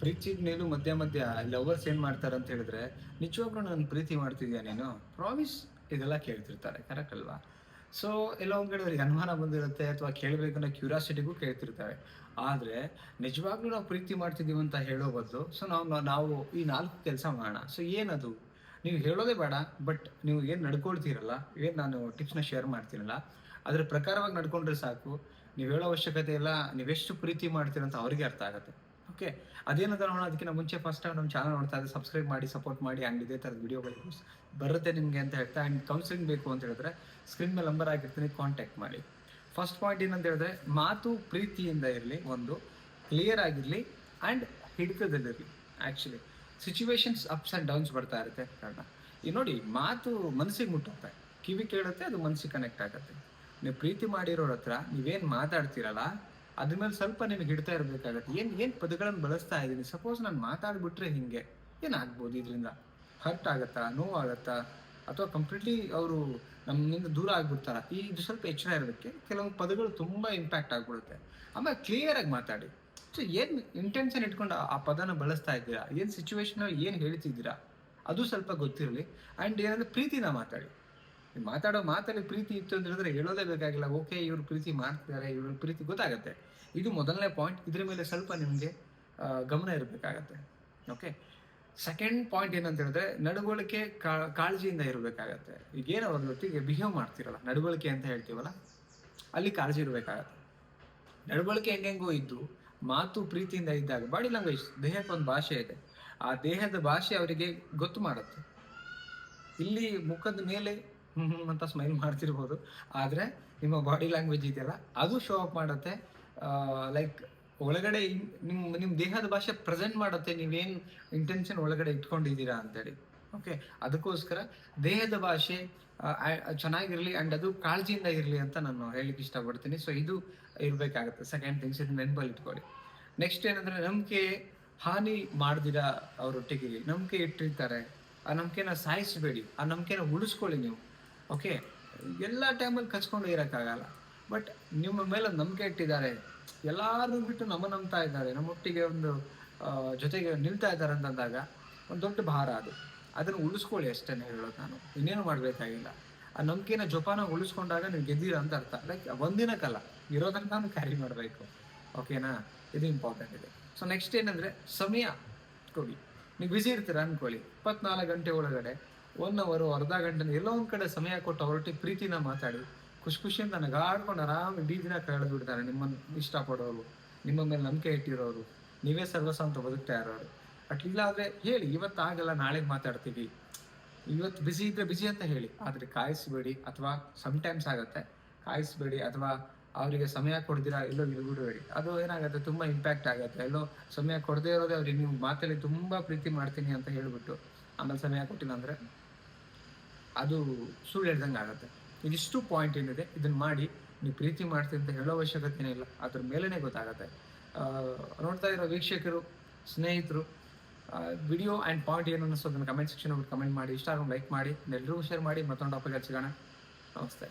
ಪ್ರೀತಿ ನೀನು ಮಧ್ಯ ಮಧ್ಯ ಲವರ್ಸ್ ಏನ್ ಮಾಡ್ತಾರೆ ಅಂತ ಹೇಳಿದ್ರೆ, ನಿಜವಾಗ್ಲೂ ನಾನು ಪ್ರೀತಿ ಮಾಡ್ತಿದ್ಯಾ ನೀನು? ಪ್ರಾಮಿಸ್ ಇದೆಲ್ಲ ಕೇಳ್ತಿರ್ತಾರೆ ಕರೆಕ್ಟ್ ಅಲ್ವಾ? ಸೊ ಎಲ್ಲ ಒಂದ್ ಕಡೆ ಅವ್ರಿಗೆ ಅನುಮಾನ ಬಂದಿರುತ್ತೆ ಅಥವಾ ಕೇಳಬೇಕು ಕ್ಯೂರಿಯಾಸಿಟಿಗೂ ಕೇಳ್ತಿರ್ತಾರೆ. ಆದ್ರೆ, ನಿಜವಾಗ್ಲೂ ನಾವು ಪ್ರೀತಿ ಮಾಡ್ತಿದೀವಿ ಅಂತ ಹೇಳೋ ಬದಲು ಸೊ ನಾವು ನಾವು ಈ ನಾಲ್ಕು ಕೆಲಸ ಮಾಡೋಣ. ಸೊ ಏನದು? ನೀವು ಹೇಳೋದೇ ಬೇಡ ಬಟ್ ನೀವು ಏನು ನಡ್ಕೊಳ್ತೀರಲ್ಲ, ಏನು ನಾನು ಟಿಪ್ಸ್ನ ಶೇರ್ ಮಾಡ್ತೀನಲ್ಲ, ಅದ್ರ ಪ್ರಕಾರವಾಗಿ ನಡ್ಕೊಂಡ್ರೆ ಸಾಕು. ನೀವು ಹೇಳೋ ಅವಶ್ಯಕತೆ ಇಲ್ಲ, ನೀವೆಷ್ಟು ಪ್ರೀತಿ ಮಾಡ್ತೀರಂತ ಅವ್ರಿಗೆ ಅರ್ಥ ಆಗುತ್ತೆ. ಓಕೆ ಅದೇನದ ನೋಡೋಣ, ಅದಕ್ಕಿಂತ ಮುಂಚೆ ಫಸ್ಟ್ ಟೈಮ್ ನಮ್ಮ ಚಾನಲ್ ನೋಡ್ತಾ ಇದ್ದರೆ ಸಬ್ಸ್ಕ್ರೈಬ್ ಮಾಡಿ ಸಪೋರ್ಟ್ ಮಾಡಿ ಆ್ಯಂಡ್ ಇದೇ ಥರದ ವಿಡಿಯೋಗಳು ಬರುತ್ತೆ ನಿಮಗೆ ಅಂತ ಹೇಳ್ತಾ ಆ್ಯಂಡ್ ಕೌನ್ಸಿಲಿಂಗ್ ಬೇಕು ಅಂತ ಹೇಳಿದ್ರೆ ಸ್ಕ್ರೀನ್ ಮೇಲೆ ನಂಬರ್ ಆಗಿರ್ತೀನಿ ಕಾಂಟ್ಯಾಕ್ಟ್ ಮಾಡಿ. ಫಸ್ಟ್ ಪಾಯಿಂಟ್ ಏನಂತ ಹೇಳಿದ್ರೆ, ಮಾತು ಪ್ರೀತಿಯಿಂದ ಇರಲಿ ಒಂದು ಕ್ಲಿಯರ್ ಆಗಿರಲಿ and ಹಿಡಿತದಲ್ಲಿರಲಿ actually situations ups and downs ಬರ್ತಾ ಇರುತ್ತೆ ಕಾರಣ ಈ ನೋಡಿ, ಮಾತು ಮನಸ್ಸಿಗೆ ಮುಟ್ಟುತ್ತೆ. ಕಿವಿ ಕೇಳುತ್ತೆ, ಅದು ಮನಸ್ಸಿಗೆ ಕನೆಕ್ಟ್ ಆಗುತ್ತೆ. ನೀವು ಪ್ರೀತಿ ಮಾಡಿರೋರ ಹತ್ರ ನೀವೇನು ಮಾತಾಡ್ತೀರಲ್ಲ ಅದ್ರ ಮೇಲೆ ಸ್ವಲ್ಪ ನಿಮಗೆ ಹಿಡ್ತಾ ಇರಬೇಕಾಗತ್ತೆ. ಏನು ಏನು ಪದಗಳನ್ನು ಬಳಸ್ತಾ ಇದ್ದೀನಿ? ಸಪೋಸ್ ನಾನು ಮಾತಾಡ್ಬಿಟ್ರೆ ಹಿಂಗೆ. ಏನಾಗ್ಬೋದು ಇದರಿಂದ? ಹರ್ಟ್ ಆಗತ್ತಾ? ನೋವಾಗತ್ತಾ ಅಥವಾ ಕಂಪ್ಲೀಟ್ಲಿ ಅವರು ನಮ್ಮಿಂದ ದೂರ ಆಗ್ಬಿಡ್ತಾರ? ಈ ಇದು ಸ್ವಲ್ಪ ಎಚ್ಚರ ಇರೋದಕ್ಕೆ ಕೆಲವೊಂದು ಪದಗಳು ತುಂಬ ಇಂಪ್ಯಾಕ್ಟ್ ಆಗ್ಬಿಡುತ್ತೆ. ಆಮೇಲೆ ಕ್ಲಿಯರ್ ಆಗಿ ಮಾತಾಡಿ. ಸೊ ಏನು ಇಂಟೆನ್ಷನ್ ಇಟ್ಕೊಂಡು ಆ- ಪದನ ಬಳಸ್ತಾ ಇದ್ದೀರಾ? ಏನು ಸಿಚುವೇಶನ್ ಏನು ಹೇಳ್ತಿದ್ದೀರಾ? ಅದು ಸ್ವಲ್ಪ ಗೊತ್ತಿರಲಿ. ಆ್ಯಂಡ್ ಏನಂದ್ರೆ ಪ್ರೀತಿನ ಮಾತಾಡಿ. ಮಾತಾಡೋ ಮಾತಲ್ಲಿ ಪ್ರೀತಿ ಇತ್ತು ಅಂತ ಹೇಳಿದ್ರೆ ಹೇಳೋದೇ ಬೇಕಾಗಿಲ್ಲ. ಓಕೆ, ಇವ್ರು ಪ್ರೀತಿ ಮಾಡ್ತಿದ್ದಾರೆ, ಇವ್ರ ಪ್ರೀತಿ ಗೊತ್ತಾಗುತ್ತೆ. ಇದು ಮೊದಲನೇ ಪಾಯಿಂಟ್ ಇದ್ರ ಮೇಲೆ ಸ್ವಲ್ಪ ನಿಮಗೆ ಗಮನ ಇರಬೇಕಾಗತ್ತೆ. ಓಕೆ ಸೆಕೆಂಡ್ ಪಾಯಿಂಟ್ ಏನಂತ ಹೇಳಿದ್ರೆ, ನಡವಳಿಕೆ ಕಾಳಜಿಯಿಂದ ಇರಬೇಕಾಗತ್ತೆ. ಈಗ ಏನು ಅವ್ರ ಜೊತೆಗೆ ಬಿಹೇವ್ ಮಾಡ್ತಿರಲ್ಲ. ನಡವಳಿಕೆ ಅಂತ ಹೇಳ್ತೀವಲ್ಲ, ಅಲ್ಲಿ ಕಾಳಜಿ ಇರಬೇಕಾಗತ್ತೆ. ನಡವಳಿಕೆ ಹೆಂಗೆಂಗೋ ಇದ್ದು, ಮಾತು ಪ್ರೀತಿಯಿಂದ ಇದ್ದಾಗ, ಬಾಡಿ ಲ್ಯಾಂಗ್ವೇಜ್ ದೇಹಕ್ಕೆ ಒಂದು ಭಾಷೆ ಇದೆ. ಆ ದೇಹದ ಭಾಷೆ ಅವರಿಗೆ ಗೊತ್ತು ಮಾಡುತ್ತೆ. ಇಲ್ಲಿ ಮುಖದ ಮೇಲೆ ಹ್ಮ್ ಅಂತ ಸ್ಮೈಲ್ ಮಾಡ್ತಿರ್ಬೋದು. ಆದ್ರೆ ನಿಮ್ಮ ಬಾಡಿ ಲ್ಯಾಂಗ್ವೇಜ್ ಇದೆಯಲ್ಲ, ಅದು ಶೋ ಅಪ್ ಮಾಡುತ್ತೆ. ಲೈಕ್ ಒಳಗಡೆ ನಿಮ್ಮ ನಿಮ್ಮ ನಿಮ್ ದೇಹದ ಭಾಷೆ ಪ್ರೆಸೆಂಟ್ ಮಾಡುತ್ತೆ, ನೀವೇನು ಇಂಟೆನ್ಷನ್ ಒಳಗಡೆ ಇಟ್ಕೊಂಡಿದ್ದೀರಾ ಅಂತೇಳಿ. ಓಕೆ ಅದಕ್ಕೋಸ್ಕರ ದೇಹದ ಭಾಷೆ ಚೆನ್ನಾಗಿರಲಿ ಆ್ಯಂಡ್ ಅದು ಕಾಳಜಿಯಿಂದ ಇರಲಿ ಅಂತ ನಾನು ಹೇಳಲಿಕ್ಕೆ ಇಷ್ಟಪಡ್ತೀನಿ. ಸೊ ಇದು ಇರಬೇಕಾಗುತ್ತೆ. ಸೆಕೆಂಡ್ ಥಿಂಗ್ಸ್ ಇದು ನೆನಪಲ್ಲಿ ಇಟ್ಕೊಳ್ಳಿ. ನೆಕ್ಸ್ಟ್ ಏನಂದ್ರೆ ನಂಬಿಕೆ, ಹಾನಿ ಮಾಡ್ದಿರ ಅವರೊಟ್ಟಿಗೆ ನಂಬಿಕೆ ಇಟ್ಟಿರ್ತಾರೆ. ಆ ನಂಬಿಕೆನ ಸಾಯಿಸಬೇಡಿ. ಆ ನಂಬಿಕೆನ ಉಳಿಸ್ಕೊಳ್ಳಿ ನೀವು. ಓಕೆ ಎಲ್ಲ ಟೈಮಲ್ಲಿ ಕಚ್ಕೊಂಡು ಇರೋಕ್ಕಾಗಲ್ಲ ಬಟ್ ನಿಮ್ಮ ಮೇಲೆ ನಂಬಿಕೆ ಇಟ್ಟಿದ್ದಾರೆ. ಎಲ್ಲಾರು ಬಿಟ್ಟು ನಮ್ಮ ನಂಬ್ತಾ ಇದ್ದಾರೆ. ನಮ್ಮೊಟ್ಟಿಗೆ ಒಂದು ಜೊತೆಗೆ ನಿಲ್ತಾ ಇದ್ದಾರೆ ಅಂತಂದಾಗ ಒಂದು ದೊಡ್ಡ ಭಾರ ಅದು. ಅದನ್ನು ಉಳಿಸ್ಕೊಳ್ಳಿ ಅಷ್ಟೇ ಹೇಳೋದು ನಾನು. ಇನ್ನೇನು ಮಾಡಬೇಕಾಗಿಲ್ಲ. ಆ ನಂಬಿಕೆನ ಜೋಪಾನ ಉಳಿಸ್ಕೊಂಡಾಗ ನೀವು ಗೆದ್ದೀರ ಅಂತ ಅರ್ಥ. ಲೈಕ್ ಒಂದಿನಕ್ಕಲ್ಲ, ಇರೋದನ್ನ ನಾನು ಕ್ಯಾರಿ ಮಾಡಬೇಕು. ಓಕೆನಾ ಇದು ಇಂಪಾರ್ಟೆಂಟ್ ಇದೆ. ಸೊ ನೆಕ್ಸ್ಟ್ ಏನಂದ್ರೆ ಸಮಯ ಕೊಡಿ. ನೀವು ಬಿಸಿ ಇರ್ತೀರ ಅಂದ್ಕೊಳ್ಳಿ ಇಪ್ಪತ್ನಾಲ್ಕು ಗಂಟೆ ಒಳಗಡೆ ಒನ್ ಅವರು ಅರ್ಧ ಗಂಟೆ ಎಲ್ಲೋ ಒಂದ್ ಕಡೆ ಸಮಯ ಕೊಟ್ಟು ಹೊರಟಿ ಪ್ರೀತಿನ ಮಾತಾಡಿ, ಖುಷಿ ಖುಷಿಯಿಂದ ನಗಾಡ್ಕೊಂಡು ಆರಾಮ್ ಇಡೀ ದಿನ ಕಳೆದು ಬಿಡ್ತಾರೆ ನಿಮ್ಮನ್ನು ಇಷ್ಟಪಡೋರು, ನಿಮ್ಮ ಮೇಲೆ ನಂಬಿಕೆ ಇಟ್ಟಿರೋರು. ನೀವೇ ಸರ್ವಸ್ವ ಅಂತ ಬದುಕ್ತಾ ಇರೋರು. ಬಟ್ ಇಲ್ಲಾದ್ರೆ ಹೇಳಿ ಇವತ್ತಾಗಲ್ಲ ನಾಳೆಗೆ ಮಾತಾಡ್ತೀವಿ. ಇವತ್ತು ಬಿಸಿ ಇದ್ರೆ ಬಿಸಿ ಅಂತ ಹೇಳಿ. ಆದ್ರೆ ಕಾಯಿಸ್ಬೇಡಿ ಅಥವಾ ಟೈಮ್ಸ್ ಆಗುತ್ತೆ. ಕಾಯಿಸ್ಬೇಡಿ ಅಥವಾ ಅವರಿಗೆ ಸಮಯ ಕೊಡ್ದಿರಾ ಎಲ್ಲೋ ಇದು ಬಿಡಬೇಡಿ. ಅದು ಏನಾಗುತ್ತೆ, ತುಂಬಾ ಇಂಪ್ಯಾಕ್ಟ್ ಆಗುತ್ತೆ. ಎಲ್ಲೋ ಸಮಯ ಕೊಡದೇ ಇರೋದೇ ಅವ್ರಿಗೆ, ನೀವು ಮಾತಲ್ಲಿ ತುಂಬಾ ಪ್ರೀತಿ ಮಾಡ್ತೀನಿ ಅಂತ ಹೇಳ್ಬಿಟ್ಟು ಆಮೇಲೆ ಸಮಯ ಕೊಟ್ಟಿಲ್ಲ ಅಂದ್ರೆ ಅದು ಸುಳ್ಳು ಹೇಳ್ದಂಗೆ ಆಗುತ್ತೆ. ಇದಿಷ್ಟು ಪಾಯಿಂಟ್ ಏನಿದೆ ಇದನ್ನ ಮಾಡಿ ನೀವು ಪ್ರೀತಿ ಮಾಡ್ತೀನಿ ಅಂತ ಹೇಳೋ ಅವಶ್ಯಕತೆನೇ ಇಲ್ಲ ಅದ್ರ ಮೇಲೇನೆ ಗೊತ್ತಾಗುತ್ತೆ. ನೋಡ್ತಾ ಇರೋ ವೀಕ್ಷಕರು, ಸ್ನೇಹಿತರು ವಿಡಿಯೋ ಆ್ಯಂಡ್ ಪಾಯಿಂಟ್ ಏನು ಅನ್ನಿಸೋದನ್ನ ಕಮೆಂಟ್ ಸೆಕ್ಷನ್ ಕಮೆಂಟ್ ಮಾಡಿ, ಇಷ್ಟ ಲೈಕ್ ಮಾಡಿ ಎಲ್ಲರಿಗೂ ಶೇರ್ ಮಾಡಿ, ಮತ್ತೊಂದು ಟಾಪಿಕ್ ಹಚ್ಚಿಗೋಣ ನಮಸ್ತೆ.